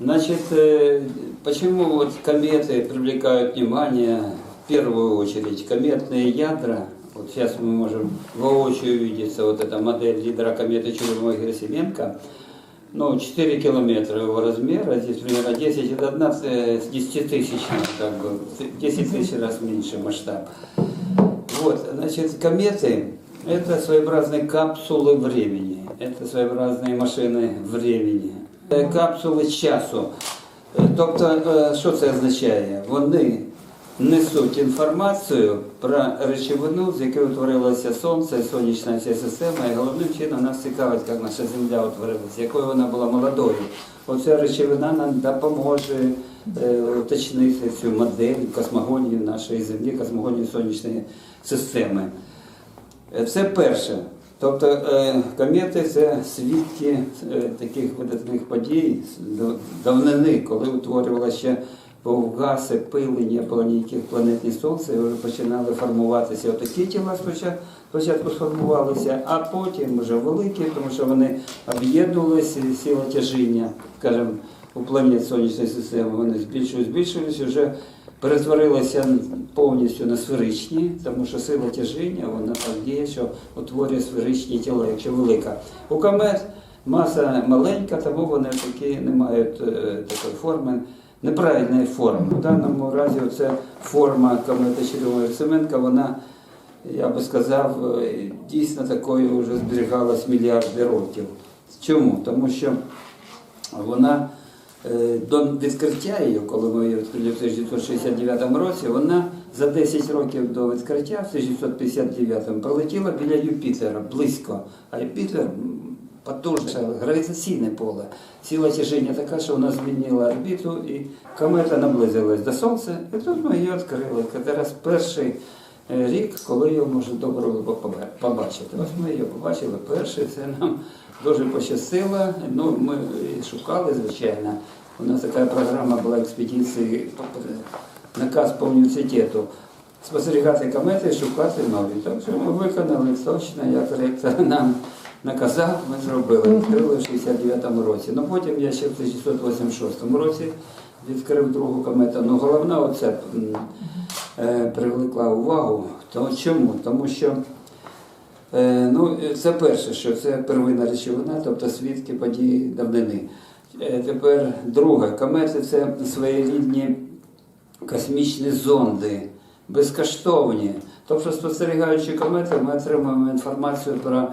Значит, э, почему вот кометы привлекают внимание в первую очередь? Кометные ядра, вот сейчас мы можем воочию увидеться, вот эта модель ядра кометы Чудо-Герасименко, ну, 4 километра его размера, здесь примерно 10, это одна э, с 10 тысяч, как бы, 10 тысяч раз меньше масштаб. Вот, значит, кометы – это своеобразные капсулы времени, это своеобразные машини времени, капсули часу. Е, Тобто, е, що це означає? Вони несуть інформацію про речовину, з якої утворилося Сонце, сонячна вся система, і головним чином нас цікавить, як наша Земля утворилася, якою вона була молодою. Оця речовина нам допоможе е, уточнити цю модель космогонії нашої Землі, космогонії сонячної системи. Е, Це перше. Тобто е, комети це свідки е, таких видатних подій давнини, коли утворювалося ще повгаси, пили, не було ніяких планет, ні сонця, і вже починали формуватися. Отакі тіла спочатку, сформувалися, а потім вже великі, тому що вони об'єднувалися, і сила тяжіння, скажімо, у планет Сонячної системи, вони збільшують, збільшують, вже перетворилися повністю на сферичні, тому що сила тяжіння вона так діє, що утворює сферичні тіла, якщо велика. У комет маса маленька, тому вони такі не мають е, такої форми, неправильної форми. У даному разі це форма комети Червоної Семенка, вона, я би сказав, е, дійсно такою вже зберігалась мільярди років. Чому? Тому що вона до відкриття її, коли ми її відкрили в 1969 році, вона за 10 років до відкриття, в 1959 пролетіла біля Юпітера близько. А Юпітер потужне гравітаційне поле. Сила тяжіння така, що вона змінила орбіту і комета наблизилась до Сонця, і тут ми її відкрили. Це раз перший е, рік, коли її можна добре побачити. Ось ми її побачили перший, це нам дуже пощастило. Ну, ми шукали, звичайно. У нас така програма була експедиції, наказ по університету. Спостерігати комети і шукати нові. Так що ми виконали точно, як ректор нам наказав, ми зробили. Відкрили в 69-му році. Ну потім я ще в 1986 році відкрив другу комету. Ну головна оце е, привлекла увагу. То чому? Тому що Ну, е, це перше, що це первинна речовина, тобто свідки події давнини. Е, Тепер друге, комети це своєрідні космічні зонди, безкоштовні. Тобто, спостерігаючи комети, ми отримуємо інформацію про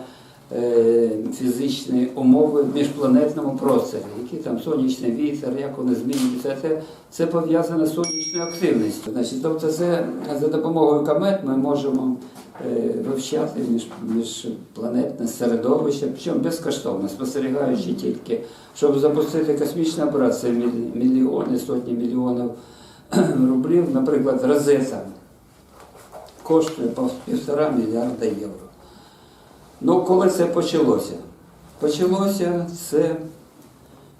е, фізичні умови в міжпланетному просторі, які там сонячний вітер, як вони змінюються. Це, це пов'язано з сонячною активністю. Значить, тобто, це за допомогою комет ми можемо е, вивчати між, міжпланетне середовище, причому безкоштовно, спостерігаючи тільки, щоб запустити космічний апарат, це мільйони, сотні мільйонів рублів, наприклад, розета коштує півтора мільярда євро. Ну, коли це почалося? Почалося це е,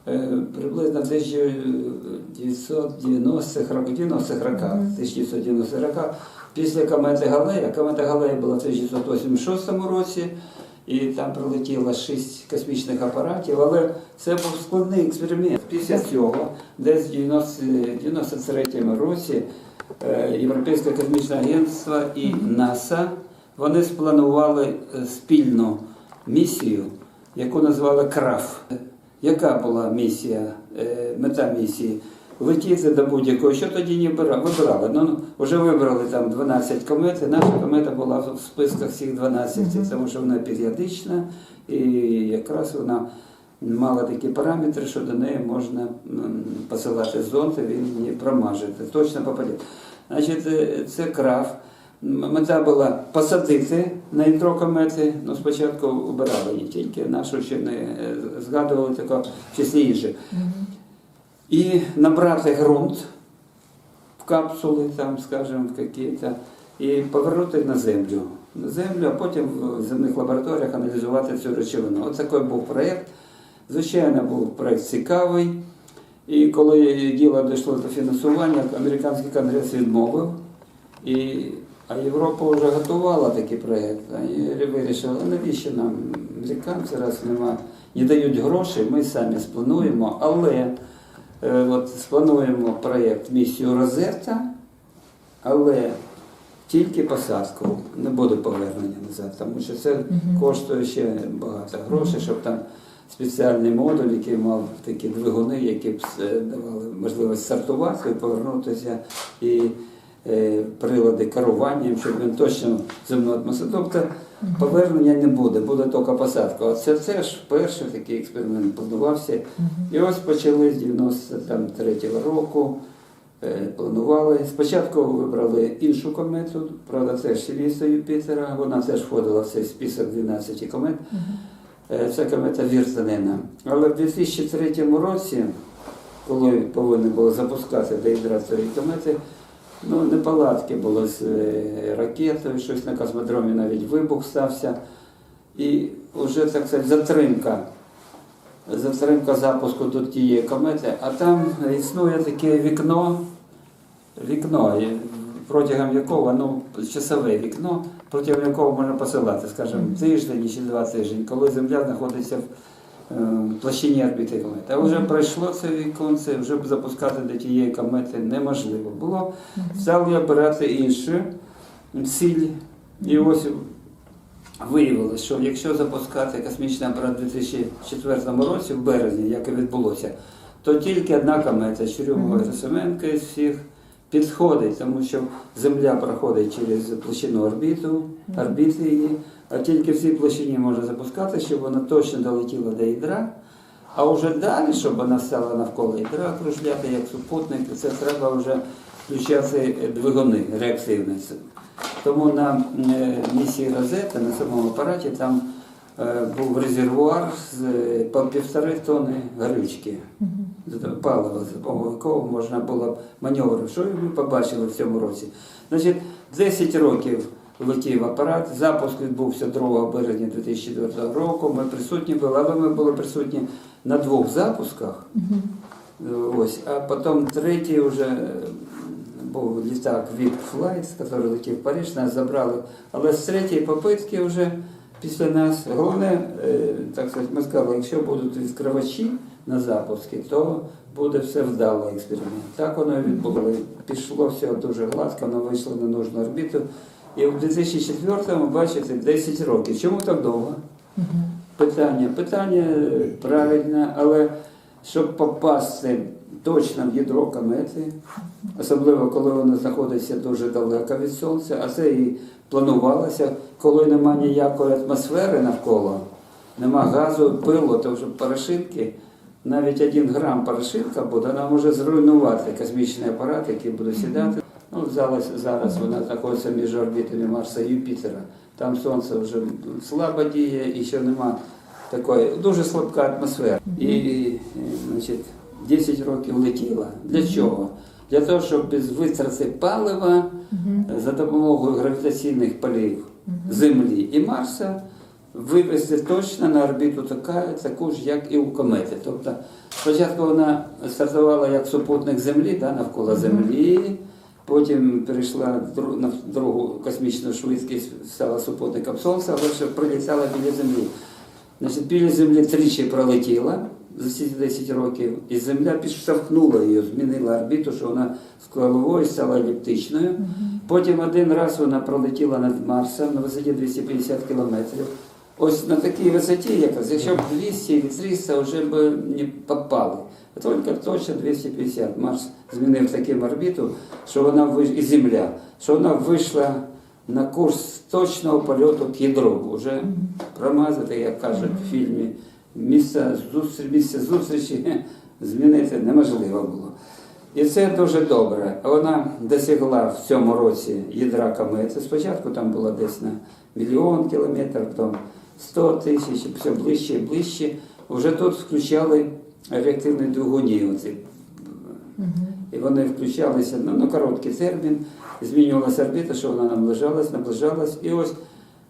приблизно в 1990-х роках, 90-х роках, 1990 роках, після комети Галея. Комета Галея була в 1986 році, і там прилетіло шість космічних апаратів, але це був складний експеримент. Після цього, десь в 90 93-му році, е, Європейське космічне агентство і НАСА вони спланували е, спільну місію, яку назвали КРАФ. Яка була місія, е, мета місії? Летіти до будь-якого, що тоді не вибирали? Ну, вже вибрали там 12 комет, і наша комета була в списках всіх 12, тому що вона періодична, і якраз вона мала такі параметри, що до неї можна посилати зонд, і він її промажити, точно попаде. Значить, е, це краф. М- Мета була посадити на ядро комети, ну спочатку обирали її, тільки нашу ще не е, згадували тако в числі інших. І набрати ґрунт в капсули, там, скажімо, какие-то, і повернути на землю. На землю, а потім в земних лабораторіях аналізувати цю речовину. Ось такий був проєкт. Звичайно, був проєкт цікавий. І коли діло дійшло до фінансування, американський конгрес відмовив. І, а Європа вже готувала такий проєкт. Вони вирішили, навіщо нам американці, раз нема, не дають грошей, ми самі сплануємо, але е, от, сплануємо проєкт місію Розетта, але тільки посадку, не буде повернення назад, тому що це коштує ще багато грошей, щоб там спеціальний модуль, який мав такі двигуни, які б е, давали можливість стартувати і повернутися, і прилади керування, щоб він точно земну атмосферу. Тобто повернення не буде, буде тільки посадка. Оце це ж перший такий експеримент планувався. І ось почали з 93-го року. е, Планували. Спочатку вибрали іншу комету, правда, це ж Сіліса Юпітера, вона теж входила в цей список 12 комет. Е, Це комета Віртанена. Але в 2003 році, коли повинні були запускати деїдратові комети, ну, неполадки були з е, ракетою, щось на космодромі навіть вибух стався. І вже так сказати, затримка. Затримка запуску до тієї комети, а там існує таке вікно, вікно, протягом якого, ну, часове вікно, протягом якого можна посилати, скажімо, тиждень чи два тижні, коли Земля знаходиться в площині орбіти комети. А вже пройшло це віконце, вже запускати до тієї комети неможливо було. Стали обирати іншу ціль. І ось виявилось, що якщо запускати космічний апарат у 2004 році, в березні, як і відбулося, то тільки одна комета Чурюмова Герасименка із всіх підходить, тому що Земля проходить через площину орбіту, орбіти її, а тільки в цій площині можна запускати, щоб вона точно долетіла до ядра. А вже далі, щоб вона стала навколо ядра кружляти як супутник, це треба вже включати двигуни реактивні. Тому на е, місії Розета, на самому апараті, там е, був резервуар з е, по півтори тонни горючки, палива, за якого можна було б маневрувати. Що ви побачили в цьому році? Значить, 10 років летів апарат, запуск відбувся 2 березня 2004 року. Ми присутні були, але ми були присутні на двох запусках. Ось, а потім третій вже е, був літак VIP Flight, який летів в Париж, нас забрали. Але з третьої попитки вже після нас, головне, е, так сказати, ми сказали, якщо будуть відкривачі на запуски, то буде все вдало експеримент. Так воно і відбуло. Пішло все дуже гладко, воно вийшло на нужну орбіту. І в 2004-му, бачите, 10 років. Чому так довго? Питання. Питання правильне, але щоб попасти точно в ядро комети, особливо коли вона знаходиться дуже далеко від Сонця, а це і планувалося, коли нема ніякої атмосфери навколо, нема газу, пилу, то вже парашинки, навіть один грам парашинка буде, вона може зруйнувати космічний апарат, який буде сідати. Ну, зараз, зараз вона знаходиться між орбітами Марса і Юпітера. Там Сонце вже слабо діє і ще нема такої дуже слабка атмосфера. І, значить, 10 років летіла. Для чого? Для того, щоб без витрати палива е, за допомогою гравітаційних полів Землі і Марса вивести точно на орбіту така, таку ж, як і у комети. Тобто спочатку вона стартувала як супутник Землі, да, навколо Землі. Потім перейшла на другу космічну швидкість, стала супутником Сонця, але ще пролітала біля Землі. Значить, біля Землі тричі пролетіла за ці 10 років, і Земля підштовхнула її, змінила орбіту, що вона з стала еліптичною. Потім один раз вона пролетіла над Марсом на висоті 250 кілометрів. Ось на такій висоті, якраз, якщо б 200 чи 300 вже б не попали. А Тільки точно 250. Марс змінив таким орбіту, що вона виш... і Земля, що вона вийшла на курс точного польоту к ядру. Уже промазати, як кажуть в фільмі, місце зустрічі, місце зустрічі змінити неможливо було. І це дуже добре. Вона досягла в цьому році ядра комети. Спочатку там було десь на мільйон кілометрів, потім 100 тисяч, все ближче і ближче. Вже тут включали реактивні двигуні. Оці. І вони включалися ну, на короткий термін, змінювалася орбіта, що вона наближалась, наближалась, і ось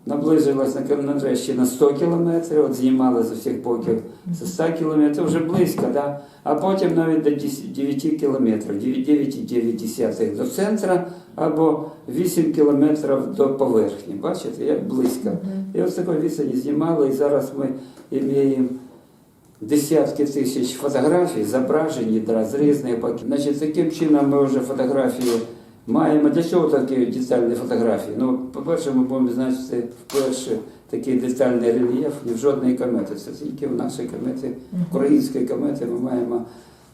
наближилась на нарешті на 100 кілометрів, от знімали з усіх боків з 100 кілометрів, вже близько, да? а потім навіть до 9 кілометрів, 9,9 до центра або 8 кілометрів до поверхні. Бачите, як близько. І ось такої відстані знімали, і зараз ми маємо десятки тисяч фотографій, зображень ядра з різних епохи. Значить, таким чином ми вже фотографії маємо. Для чого такі детальні фотографії? Ну, по-перше, ми будемо значити вперше такий детальний рельєф ні в жодної комети. Це тільки в нашій кометі, української комети, ми маємо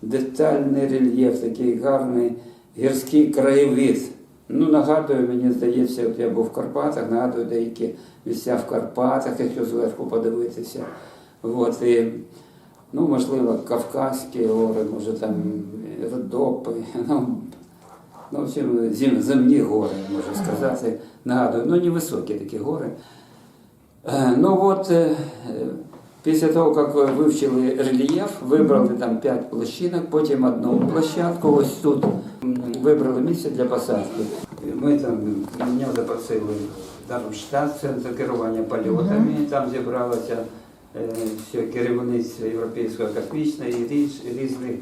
детальний рельєф, такий гарний гірський краєвид. Ну, нагадую, мені здається, от я був в Карпатах, нагадую деякі місця в Карпатах, якщо зверху подивитися. От, і, ну, можливо, Кавказькі гори, може там Родопи, ну, ну, в общем, зем, земні гори, можна сказати. Нагадую, ну, невисокі такі гори. Е, Ну от, е, після того, як вивчили рельєф, вибрали там 5 площинок, потім одну площадку, ось тут вибрали місце для посадки. Ми там, мене запросили Дармштадт, центр керування польотами, там зібралося е, все керівництво Європейського космічного і різних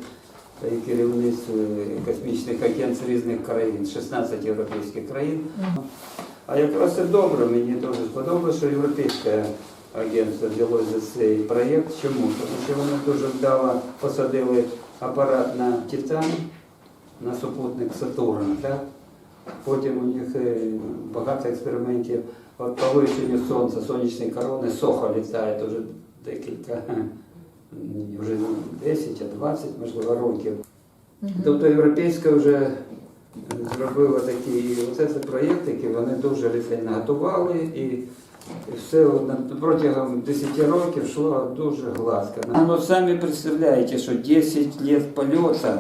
е, керівництв е, космічних агентств різних країн, 16 європейських країн. А якраз це добре, мені дуже сподобалося, що європейське агентство взялося за цей проєкт. Чому? Тому що вони дуже вдало посадили апарат на Титан, на супутник Сатурна. Так? Потім у них е, багато експериментів от по вивченню сонця, сонячної корони, Сохо літає вже декілька, вже 10, а 20, можливо, років. Тобто європейська вже зробила такий оце це проєкт, який вони дуже ретельно готували і все от на- протягом 10 років йшло дуже гладко. Ну самі представляєте, що 10 лет польота,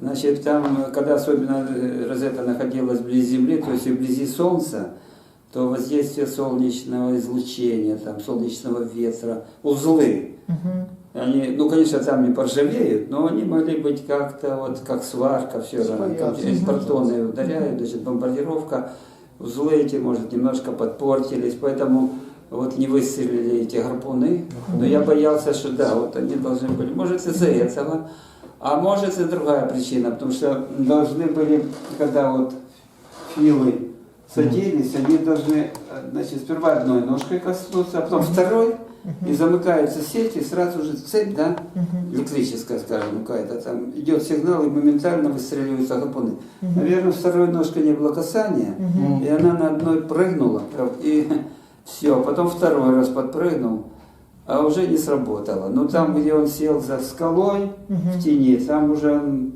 значит, там, когда особенно э, Розетта находилась вблизи Земли, то есть и вблизи Солнца, то воздействие солнечного излучения, там, солнечного ветра, узлы, они, ну, конечно, там не поржавеют, но они могли быть как-то вот как сварка, все равно, как Слояться. протоны ударяют, значит, бомбардировка, узлы эти, может, немножко подпортились, поэтому вот не выстрелили эти гарпуны, но я боялся, что да, вот они должны были, может, из-за этого, а может, и другая причина, потому что должны были, когда вот филы садились, они должны, значит, сперва одной ножкой коснуться, а потом второй, и замыкается сеть, и сразу же цепь, да, электрическая, скажем, какая-то там, идет сигнал, и моментально выстреливаются гарпуны. Наверное, второй ножкой не было касания, и она на одной прыгнула, и все, потом второй раз подпрыгнул, а уже не сработало. Но там, где он сел за скалой в тени, там уже он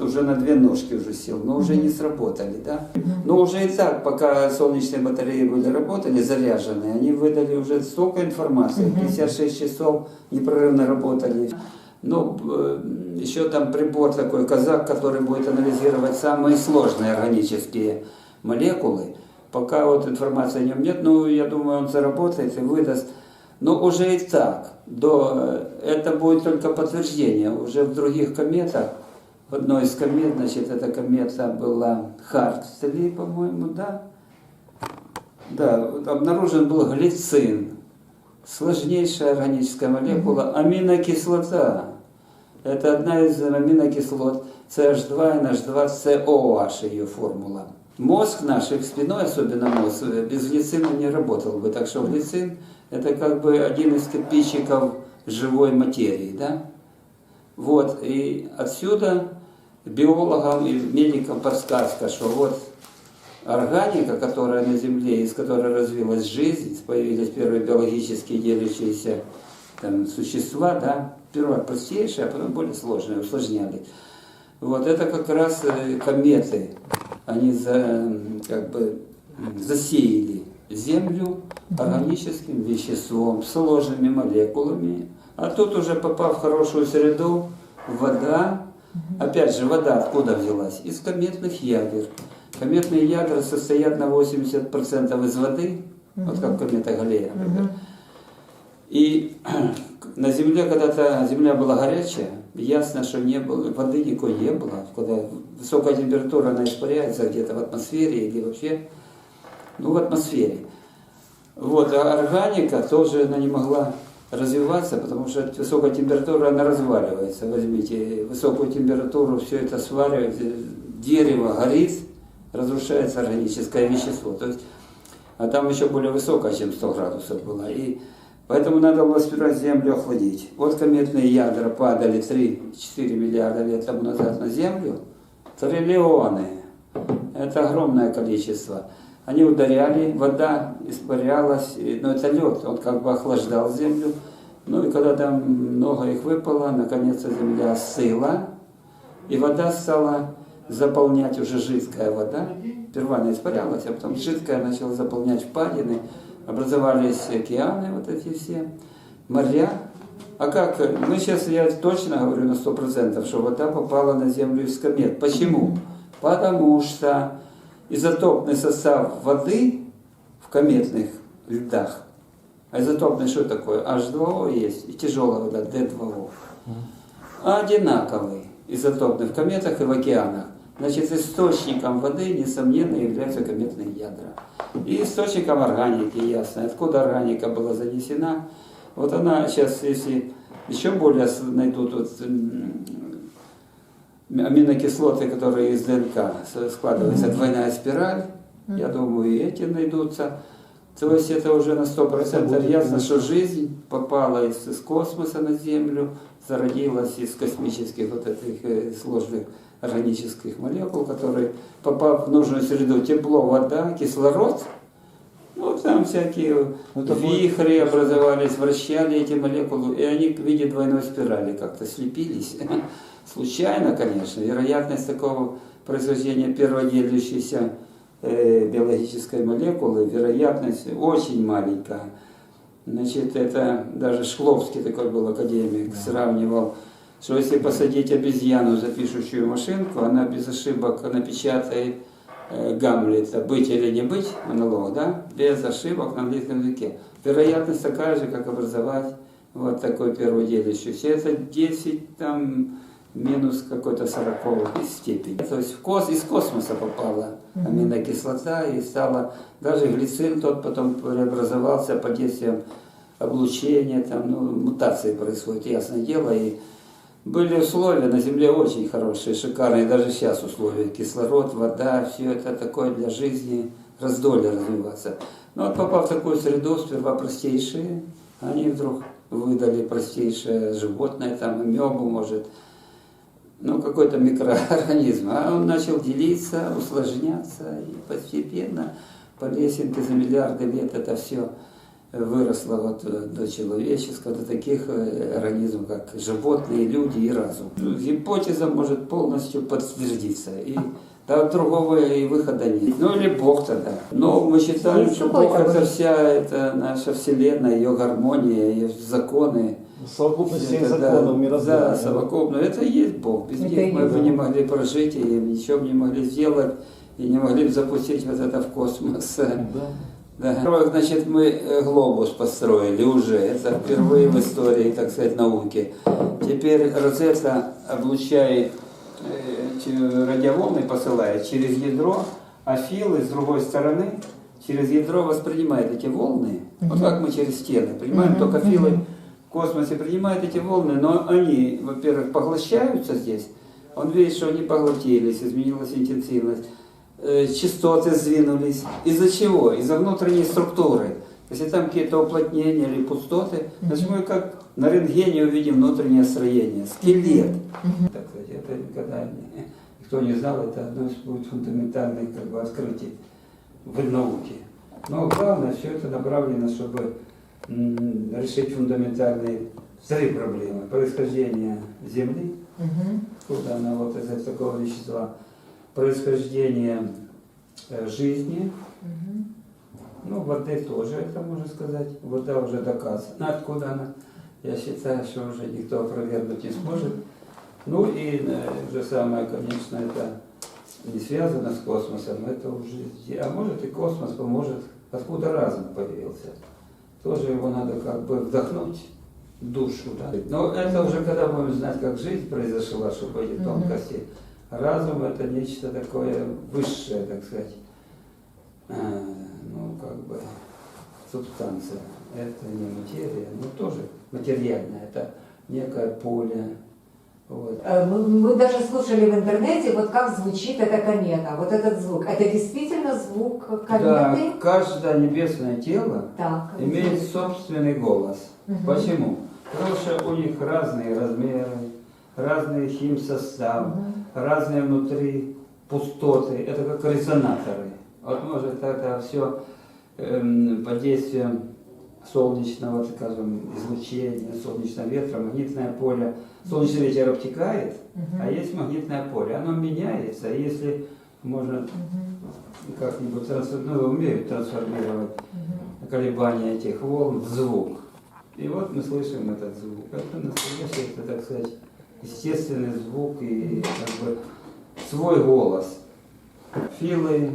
уже на две ножки уже сел, но уже не сработали, да. Но уже и так, пока солнечные батареи были работали, заряженные, они выдали уже столько информации, 56 часов непрерывно работали. Ну, еще там прибор такой, казак, который будет анализировать самые сложные органические молекулы. Пока вот информации о нем нет, ну, я думаю, он заработает и выдаст. Но уже и так, до, э, это будет только подтверждение. Уже в других кометах, в одной из комет, значит, эта комета была Харт-3, по-моему, да? Да, обнаружен был глицин, сложнейшая органическая молекула, аминокислота. Это одна из аминокислот CH2, NH2, COH ее формула. Мозг наш, их спиной особенно мозг, без глицина не работал бы. Так что глицин это как бы один из кирпичиков живой материи, да? Вот, и отсюда биологам и медикам подсказка, что вот органика, которая на Земле, из которой развилась жизнь, появились первые биологические делящиеся там, существа, да, сперва простейшие, а потом более сложные, усложнялись. Вот это как раз э, кометы, они за, как бы засеяли Землю органическим веществом, сложными молекулами, а тут уже попав в хорошую среду, вода, опять же, вода откуда взялась? Из кометных ядер. Кометные ядра состоят на 80% из воды, вот как комета Галлея, например. И на Земле когда-то Земля была горячая, ясно, что не было, воды никакой не было. Когда высокая температура, она испаряется где-то в атмосфере или вообще, ну, в атмосфере. Вот, а органика тоже она не могла развиваться, потому что от высокой температуры она разваливается. Возьмите высокую температуру, все это сваривается, дерево горит, разрушается органическое вещество. То есть, а там еще более высокая, чем 100 градусов была. И Поэтому надо было сперва землю охладить. Вот кометные ядра падали 3-4 миллиарда лет тому назад на Землю. Триллионы. Это огромное количество. Они ударяли, вода испарялась, но это лед, он как бы охлаждал землю. Ну и когда там много их выпало, наконец земля остыла, и вода стала заполнять уже жидкая вода. Сперва она испарялась, а потом жидкая начала заполнять впадины. Образовались океаны вот эти все, моря. А как? Мы сейчас, я точно говорю на сто процентов, что вода попала на Землю из комет. Почему? Потому что изотопный состав воды в кометных льдах, а изотопный что такое? H2O есть и тяжелая вода D2O одинаковый, изотопный в кометах и в океанах. Значит, источником воды, несомненно, являются кометные ядра. И источником органики, ясно. Откуда органика была занесена? Вот она сейчас, если еще более найдут вот, аминокислоты, которые из ДНК с- складывается двойная спираль, я думаю, и эти найдутся. То есть это уже на 100% будет, ясно, что жизнь попала из, из космоса на Землю, зародилась из космических вот этих э, сложных органических молекул, которые, попав в нужную среду, тепло, вода, кислород, ну там всякие Ну, вихри образовались, вращали эти молекулы, и они в виде двойной спирали как-то слепились. Случайно, конечно, вероятность такого происхождения перводелящейся э, биологической молекулы, вероятность очень маленькая. Значит, это даже Шкловский такой был академик, сравнивал, что если посадить обезьяну за пишущую машинку, она без ошибок напечатает э, Гамлета «Быть или не быть» монолог, да, без ошибок на английском языке. Вероятность такая же, как образовать вот такой перводелящийся. Это 10 там минус какой-то сороковой степени. То есть в кос, из космоса попала аминокислота и стала, даже глицин тот потом преобразовался под действием облучения, там, ну, мутации происходят, ясное дело, и были условия на Земле очень хорошие, шикарные, даже сейчас условия. Кислород, вода, все это такое для жизни, раздолье развиваться. Но вот попав в такую среду, сперва простейшие, они вдруг выдали простейшее животное, там амебу, может, ну, какой-то микроорганизм. А он начал делиться, усложняться, и постепенно по лесенке за миллиарды лет это все выросло вот э, до человеческого, до таких э, организмов, как животные, люди и разум. Гипотеза может полностью подтвердиться. И да, другого и выхода нет. Ну или Бог тогда. Но мы считаем, что Бог это вся эта наша Вселенная, ее гармония, ее законы. Совокупность всех законов да, мироздания. Да, совокупно. Это и есть Бог. Без Это них мы бы не могли прожить и ничего бы не могли сделать, и не могли бы запустить вот это в космос. Да. Да. Во-первых, значит, мы э, глобус построили уже. Это впервые в истории, так сказать, науки. Теперь Розетта облучает, э, радиоволны посылает через ядро, а Филы с другой стороны через ядро воспринимает эти волны. Вот как мы через стены. Принимаем Мгм, только Филы. В космосе принимают эти волны, но они, во-первых, поглощаются здесь. Он видит, что они поглотились, изменилась интенсивность э, частоты сдвинулись. Из-за чего? Из-за внутренней структуры. Если там какие-то уплотнения или пустоты, значит мы как на рентгене увидим внутреннее строение, скелет. Так сказать, это никогда никто не знал, это одно из фундаментальных как бы, открытий в науке. Но главное, все это направлено, чтобы решить фундаментальные три проблемы. Происхождение Земли, Мгм. откуда она вот из такого вещества, происхождение э, жизни, Мгм. ну, воды тоже это можно сказать, вода уже доказана, откуда она, я считаю, что уже никто опровергнуть не сможет. Ну и э, же самое, конечно, это не связано с космосом, это уже, а может и космос поможет, откуда разум появился. Тоже его надо как бы вдохнуть душу, да. Но это уже когда будем знать, как жизнь произошла, чтобы эти тонкости. Разум это нечто такое высшее, так сказать, э, ну как бы субстанция. Это не материя, но тоже материальная. Это некое поле, Вот. Э, Мы, мы даже слушали в интернете, вот как звучит эта комета, вот этот звук. Это действительно звук Да, кометы? каждое небесное тело Так. имеет собственный голос. Мгм. Почему? Потому что у них разные размеры, разный химсостав, Мгм. разные внутри пустоты. Это как резонаторы. Вот может это все под действием солнечного, так скажем, излучения, солнечного ветра, магнитное поле. Солнечный ветер обтекает, а есть магнитное поле. Оно меняется, и если можно как-нибудь ну, умеют трансформировать колебания этих волн в звук. И вот мы слышим этот звук. Это настоящий, это, так сказать, естественный звук и как бы свой голос. Филы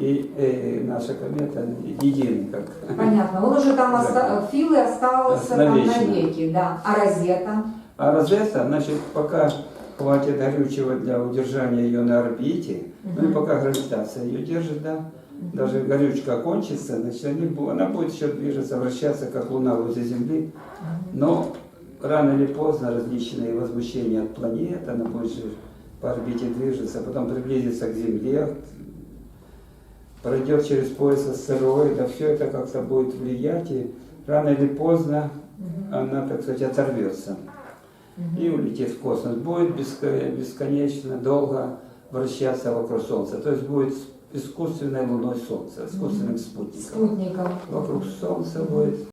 И э, наша комета едины, как Понятно. Он уже там оста... Филы остался там Навечно. навеки, да. А Розета? А Розетта, значит, пока хватит горючего для удержания ее на орбите, ну и пока гравитация ее держит, да, даже горючка кончится, значит, они она будет еще движется, вращаться, как Луна возле Земли. Но рано или поздно различные возмущения от планет, она будет же по орбите движется, потом приблизится к Земле, пройдет через пояс астероидов, все это как-то будет влиять, и рано или поздно Мгм. она, так сказать, оторвется и улетит в космос. Будет беско- бесконечно долго вращаться вокруг Солнца. То есть будет искусственной луной Солнца, искусственным спутником. Спутником. Вокруг Солнца будет